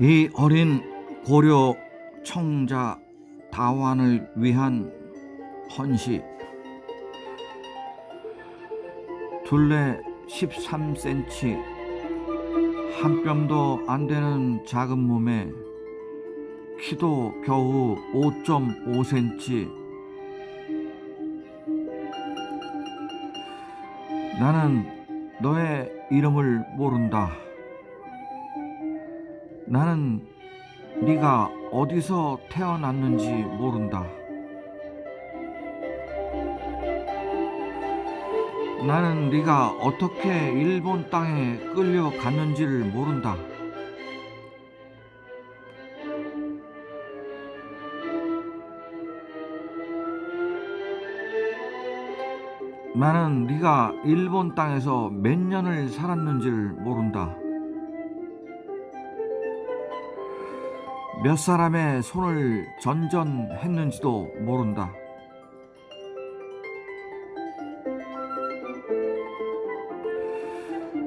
이 어린 고려 청자 다완을 위한 헌시. 둘레 13cm 한 뼘도 안 되는 작은 몸에 키도 겨우 5.5cm 나는 너의 이름을 모른다. 나는 네가 어디서 태어났는지 모른다. 나는 네가 어떻게 일본 땅에 끌려갔는지를 모른다. 나는 네가 일본 땅에서 몇 년을 살았는지를 모른다. 몇 사람의 손을 전전했는지도 모른다.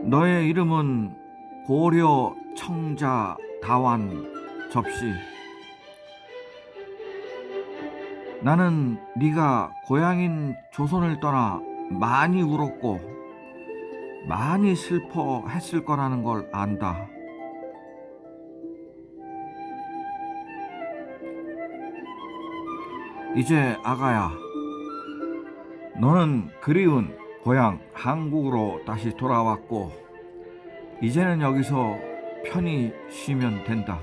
너의 이름은 고려 청자 다완 접시. 나는 네가 고향인 조선을 떠나 많이 울었고 많이 슬퍼했을 거라는 걸 안다. 이제 아가야, 너는 그리운 고향 한국으로 다시 돌아왔고, 이제는 여기서 편히 쉬면 된다.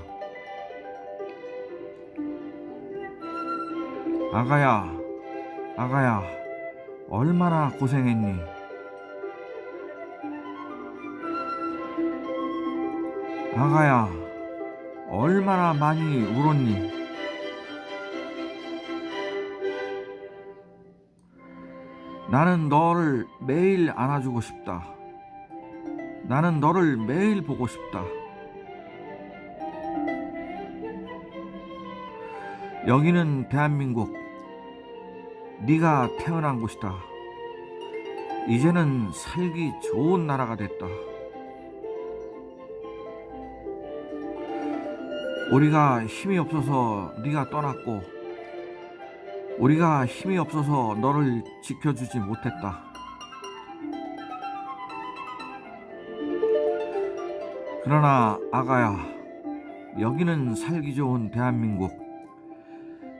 아가야, 아가야, 얼마나 고생했니? 아가야, 얼마나 많이 울었니? 나는 너를 매일 안아주고 싶다. 나는 너를 매일 보고 싶다. 여기는 대한민국. 네가 태어난 곳이다. 이제는 살기 좋은 나라가 됐다. 우리가 힘이 없어서 네가 떠났고 우리가 힘이 없어서 너를 지켜주지 못했다. 그러나 아가야, 여기는 살기 좋은 대한민국.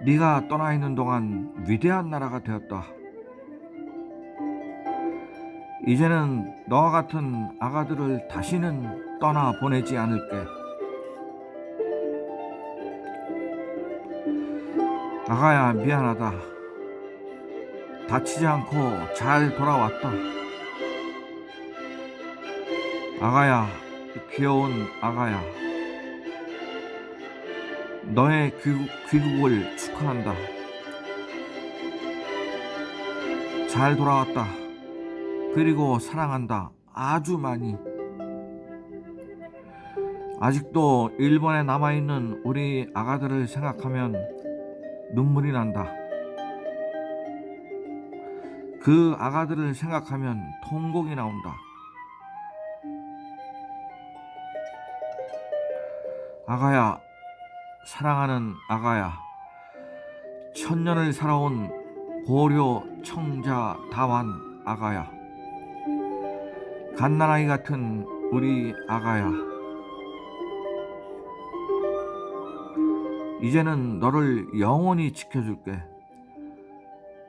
네가 떠나 있는 동안 위대한 나라가 되었다. 이제는 너와 같은 아가들을 다시는 떠나 보내지 않을게. 아가야 미안하다. 다치지 않고 잘 돌아왔다. 아가야 귀여운 아가야. 너의 귀국, 귀국을 축하한다. 잘 돌아왔다. 그리고 사랑한다. 아주 많이. 아직도 일본에 남아있는 우리 아가들을 생각하면 눈물이 난다. 그 아가들을 생각하면 통곡이 나온다. 아가야, 사랑하는 아가야, 천년을 살아온 고려 청자 다완 아가야, 갓난아이 같은 우리 아가야, 이제는 너를 영원히 지켜줄게.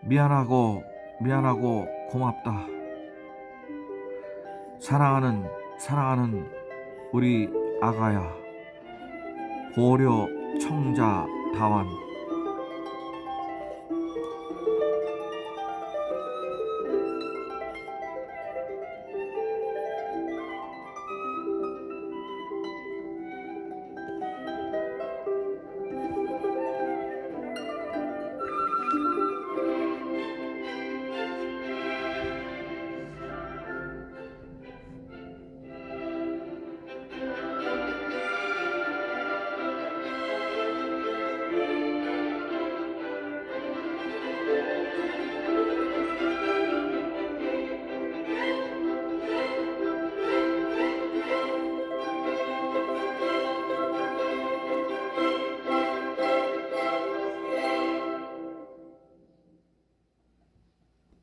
미안하고, 미안하고 고맙다. 사랑하는, 사랑하는 우리 아가야. 고려 청자 다완